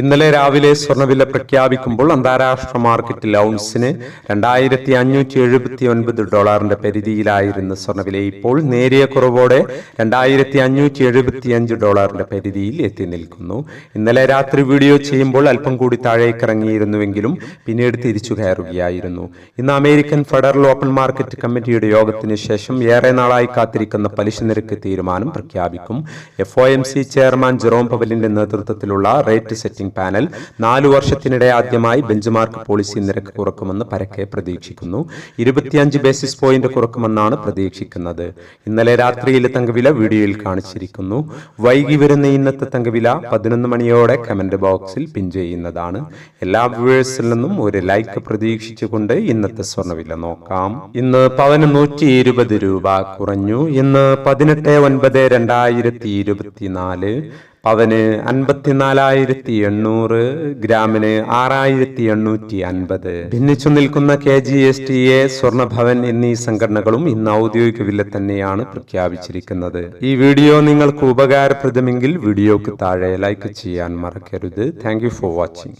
ഇന്നലെ രാവിലെ സ്വർണവില പ്രഖ്യാപിക്കുമ്പോൾ അന്താരാഷ്ട്ര മാർക്കറ്റിൽ ഔൺസിന് രണ്ടായിരത്തി അഞ്ഞൂറ്റി എഴുപത്തി ഒൻപത് ഡോളറിന്റെ പരിധിയിലായിരുന്ന സ്വർണവില ഇപ്പോൾ നേരിയ കുറവോടെ രണ്ടായിരത്തി അഞ്ഞൂറ്റി എഴുപത്തി അഞ്ച് ഡോളറിന്റെ പരിധിയിൽ എത്തി നിൽക്കുന്നു. ഇന്നലെ രാത്രി വീഡിയോ ചെയ്യുമ്പോൾ അല്പം കൂടി താഴേക്ക് ഇറങ്ങിയിരുന്നുവെങ്കിലും പിന്നീട് തിരിച്ചു കയറുകയായിരുന്നു. ഇന്ന് അമേരിക്കൻ ഫെഡറൽ ഓപ്പൺ മാർക്കറ്റ് കമ്മിറ്റിയുടെ യോഗത്തിന് ശേഷം ഏറെ നാളായി കാത്തിരിക്കുന്ന പലിശ നിരക്ക് തീരുമാനം പ്രഖ്യാപിക്കും. എഫ് ചെയർമാൻ ജെറോം പവലിന്റെ നേതൃത്വത്തിലുള്ള റേറ്റ് സെറ്റിംഗ് പാനൽ നാലു വർഷത്തിനിടെ ആദ്യമായി ബെഞ്ച്മാർക്ക് പോളിസി നിരക്ക് കുറക്കുമെന്ന് പരക്കെ പ്രതീക്ഷിക്കുന്നു. ഇരുപത്തിയഞ്ച് ബേസിസ് പോയിന്റ് കുറക്കുമെന്നാണ് പ്രതീക്ഷിക്കുന്നത്. ഇന്നലെ രാത്രിയിലെ തങ്കവില വീഡിയോയിൽ കാണിച്ചിരിക്കുന്നു. വൈകി വരുന്ന ഇന്നത്തെ തങ്കവില പതിനൊന്ന് മണിയോടെ കമന്റ് ബോക്സിൽ പിൻ ചെയ്യുന്നതാണ്. എല്ലാ വ്യൂവേഴ്സിൽ നിന്നും ഒരു ലൈക്ക് പ്രതീക്ഷിച്ചുകൊണ്ട് ഇന്നത്തെ സ്വർണവില നോക്കാം. ഇന്ന് പവന് നൂറ്റി ഇരുപത് രൂപ കുറഞ്ഞു. ഇന്ന് പതിനെട്ട് ഒൻപത് രണ്ടായിരത്തി ഇരുപത്തിനാല് പവന് അൻപത്തിനാലായിരത്തി എണ്ണൂറ് ഗ്രാമിന് ആറായിരത്തി എണ്ണൂറ്റി അൻപത് ഭിന്നിച്ചു നിൽക്കുന്ന K G S T A Swarnabhavan എന്നീ സംഘടനകളും ഇന്ന് ഔദ്യോഗിക വില തന്നെയാണ് പ്രഖ്യാപിച്ചിരിക്കുന്നത്. ഈ വീഡിയോ നിങ്ങൾക്ക് ഉപകാരപ്രദമെങ്കിൽ വീഡിയോക്ക് താഴെ ലൈക്ക് ചെയ്യാൻ മറക്കരുത്. Thank for watching